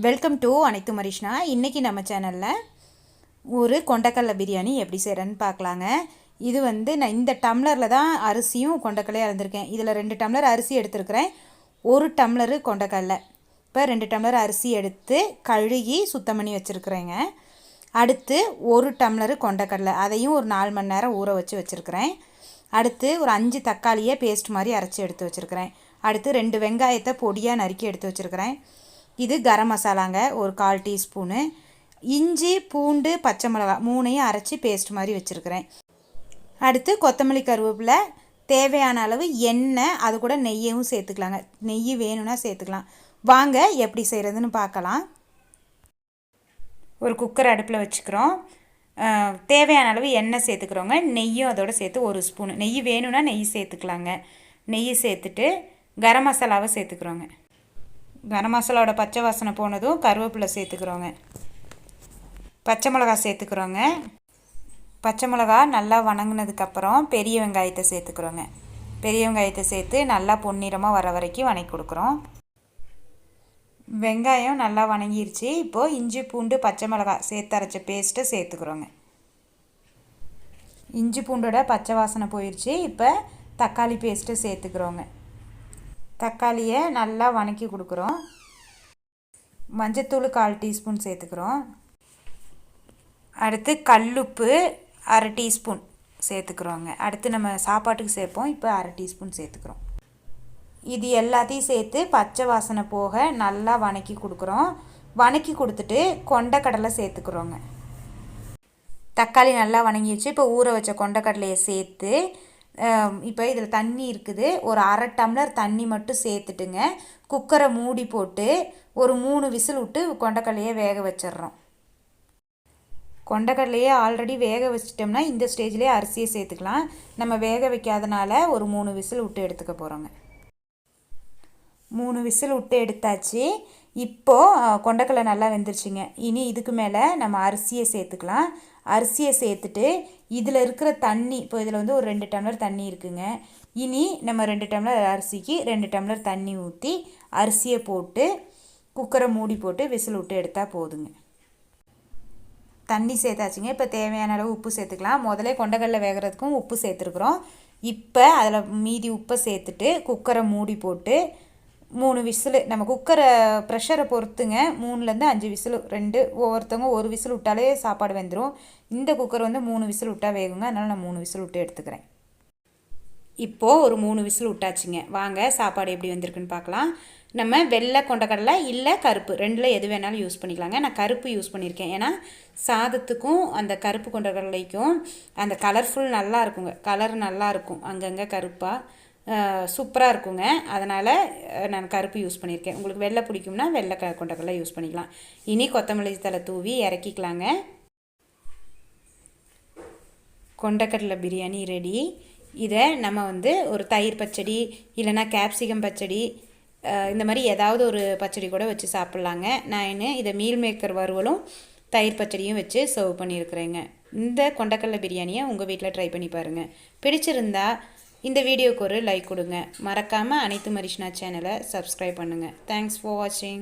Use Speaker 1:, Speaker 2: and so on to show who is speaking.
Speaker 1: Welcome to அனைத்து மரிஷ்னா. இன்றைக்கி நம்ம சேனலில் ஒரு கொண்டக்கடலை பிரியாணி எப்படி செய்கிறேன்னு பார்க்கலாங்க. இது வந்து நான் இந்த டம்ளரில் தான் அரிசியும் கொண்டக்கடலையும் அறந்திருக்கேன் இதில் ரெண்டு டம்ளர் அரிசி எடுத்துருக்கிறேன். ஒரு டம்ளரு கொண்டக்கடலை. இப்போ ரெண்டு டம்ளர் அரிசி எடுத்து கழுகி சுத்தம் பண்ணி வச்சுருக்குறேங்க. அடுத்து ஒரு டம்ளரு கொண்டக்கடலை. அதையும் ஒரு நாலு மணி நேரம் ஊற வச்சு வச்சுருக்கிறேன். அடுத்து ஒரு அஞ்சு தக்காளியை பேஸ்ட் மாதிரி அரைச்சி எடுத்து வச்சுருக்கிறேன். அடுத்து ரெண்டு வெங்காயத்தை பொடியாக நறுக்கி எடுத்து வச்சுருக்கிறேன். இது கரம் மசாலாங்க ஒரு கால் டீஸ்பூனு. இஞ்சி பூண்டு பச்சை மிளகா மூணையும் அரைச்சி பேஸ்ட் மாதிரி வச்சுருக்கிறேன். அடுத்து கொத்தமல்லி கருவேப்பிலை தேவையான அளவு எண்ணெய் அது கூட நெய்யவும் சேர்த்துக்கலாங்க. நெய் வேணும்னா சேர்த்துக்கலாம். வாங்க எப்படி செய்கிறதுன்னு பார்க்கலாம். ஒரு குக்கர் அடுப்பில் வச்சுக்கிறோம். தேவையான அளவு எண்ணெய் சேர்த்துக்கிறோங்க. நெய்யும் அதோடு சேர்த்து ஒரு ஸ்பூனு. நெய் வேணும்னா நெய் சேர்த்துக்கலாங்க. நெய் சேர்த்துட்டு கரம் மசாலாவை சேர்த்துக்கிறோங்க. கரம் மசாலாவோட பச்சை வாசனை போனதும் கருவேப்பிலை சேர்த்துக்கிறோங்க. பச்சை மிளகா சேர்த்துக்கிறோங்க. பச்சை மிளகா நல்லா வணங்கினதுக்கப்புறம் பெரிய வெங்காயத்தை சேர்த்துக்கிறோங்க. பெரிய வெங்காயத்தை சேர்த்து நல்லா பொன்னிறமாக வர வரைக்கும் வணக்கி கொடுக்குறோம். வெங்காயம் நல்லா வணங்கிருச்சு. இப்போது இஞ்சி பூண்டு பச்சை மிளகா சேர்த்து அரைச்ச பேஸ்ட்டை சேர்த்துக்கிறோங்க. இஞ்சி பூண்டோட பச்சை வாசனை போயிடுச்சு இப்போ தக்காளி பேஸ்ட்டை சேர்த்துக்கிறோங்க. தக்காளியை நல்லா வணக்கி கொடுக்குறோம். மஞ்சத்தூள் கால் டீஸ்பூன் சேர்த்துக்கிறோம். அடுத்து கல்லுப்பு அரை டீஸ்பூன் சேர்த்துக்கிறோங்க. அடுத்து நம்ம சாப்பாட்டுக்கு சேர்ப்போம். இப்போ அரை டீஸ்பூன் சேர்த்துக்கிறோம். இது எல்லாத்தையும் சேர்த்து பச்சை வாசனை போக நல்லா வணக்கி கொடுக்குறோம். வணக்கி கொடுத்துட்டு கொண்டக்கடலை சேர்த்துக்கிறோங்க. தக்காளி நல்லா வணங்கிடுச்சு. இப்போ ஊற வச்ச கொண்டக்கடலையை சேர்த்து இப்போ இதில் தண்ணி இருக்குது. ஒரு அரை டம்ளர் தண்ணி மட்டும் சேர்த்துட்டுங்க. குக்கரை மூடி போட்டு ஒரு மூணு விசில் விட்டு கொண்டக்கடலையை வேக வச்சிட்றோம். கொண்டக்கடலையே ஆல்ரெடி வேக வச்சிட்டோம்னா இந்த ஸ்டேஜ்லேயே அரிசியை சேர்த்துக்கலாம். நம்ம வேக வைக்காதனால ஒரு மூணு விசில் விட்டு எடுத்துக்க போகிறோங்க மூணு விசில் விட்டு எடுத்தாச்சு. இப்போது கொண்டக்கடலை நல்லா வெந்துருச்சுங்க. இனி இதுக்கு மேலே நம்ம அரிசியை சேர்த்துக்கலாம். அரிசியை சேர்த்துட்டு இதில் இருக்கிற தண்ணி இப்போ இதில் வந்து ஒரு ரெண்டு டம்ளர் தண்ணி இருக்குங்க. இனி நம்ம ரெண்டு டம்ளர் அரிசிக்கு ரெண்டு டம்ளர் தண்ணி ஊற்றி அரிசியை போட்டு குக்கரை மூடி போட்டு விசில் விட்டு எடுத்தால் போதுங்க. தண்ணி சேர்த்தாச்சுங்க. இப்போ தேவையான அளவு உப்பு சேர்த்துக்கலாம். முதலே கொண்டக்கடலை வேகிறதுக்கும் உப்பு சேர்த்துருக்குறோம். இப்போ அதில் மீதி உப்பை சேர்த்துட்டு குக்கரை மூடி போட்டு மூணு விசிலு நம்ம குக்கரை ப்ரெஷரை பொறுத்துங்க. மூணுலேருந்து அஞ்சு விசிலு ரெண்டு ஒவ்வொருத்தவங்க ஒரு விசில் விட்டாலே சாப்பாடு வெந்துடும் இந்த குக்கர் வந்து மூணு விசில் விட்டால் வேகுங்க. அதனால் நான் மூணு விசில் விட்டு எடுத்துக்கிறேன். இப்போது ஒரு மூணு விசில் விட்டாச்சுங்க. வாங்க சாப்பாடு எப்படி வந்திருக்குன்னு பார்க்கலாம். நம்ம வெள்ளை கொண்டக்கடலை இல்லை கருப்பு ரெண்டில் எது வேணாலும் யூஸ் பண்ணிக்கலாங்க. நான் கருப்பு யூஸ் பண்ணியிருக்கேன். ஏன்னா சாதத்துக்கும் அந்த கருப்பு கொண்டக்கடலைக்கும் அந்த கலர்ஃபுல் நல்லா இருக்குங்க. கலர் நல்லா இருக்கும். அங்கங்கே கருப்பாக சூப்பராக இருக்குங்க. அதனால் நான் கருப்பு யூஸ் பண்ணியிருக்கேன் உங்களுக்கு வெள்ளை பிடிக்கும்னா வெள்ளை க கொண்டக்கடலை யூஸ் பண்ணிக்கலாம். இனி கொத்தமல்லி தலை தூவி இறக்கிக்கலாங்க. கொண்டக்கடலை பிரியாணி ரெடி இதை நம்ம வந்து ஒரு தயிர் பச்சடி இல்லைனா கேப்சிகம் பச்சடி இந்த மாதிரி ஏதாவது ஒரு பச்சடி கூட வச்சு சாப்பிட்லாங்க. நான் என்ன இதை மீல் மேக்கர் வறுவலும் தயிர் பச்சடியும் வச்சு சர்வ் பண்ணியிருக்கிறேங்க இந்த கொண்டக்கடலை பிரியாணியை உங்கள் வீட்டில் ட்ரை பண்ணி பாருங்கள் பிடிச்சிருந்தா இந்த வீடியோக்கு ஒரு லைக் கொடுங்க. மறக்காமல் அனைத்து மரிஷ்னா சேனலை சப்ஸ்கிரைப் பண்ணுங்கள் தேங்க்ஸ் ஃபார் வாட்சிங்